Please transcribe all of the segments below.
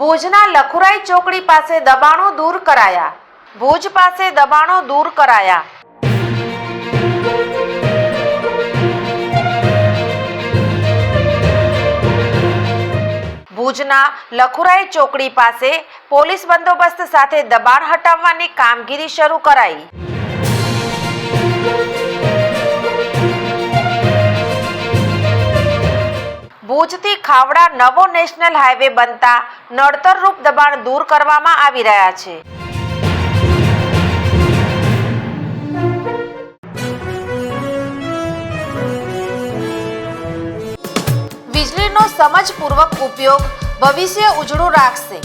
ભુજના લખુરાઈ ચોકડી પાસે દબાણો દૂર કરાયા. ભુજ પાસે દબાણો દૂર કરાયા. ભુજના લખુરાઈ ચોકડી પાસે પોલીસ બંદોબસ્ત સાથે દબાણ હટાવવાની કામગીરી શરૂ કરાઈ. ભુજથી ખાવડા નવો નેશનલ હાઈવે બનતા નડતરરૂપ દબાણ દૂર કરવામાં આવી રહ્યા છે. વીજળીનો સમજપૂર્વક ઉપયોગ ભવિષ્ય ઉજળું રાખશે.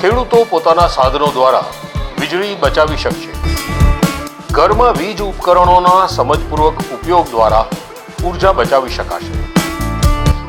ખેડૂતો પોતાના સાધનો દ્વારા વીજળી બચાવી શકશે. ઘરમાં વીજ ઉપકરણોના સમજપૂર્વક ઉપયોગ દ્વારા ઊર્જા બચાવી શકાશે.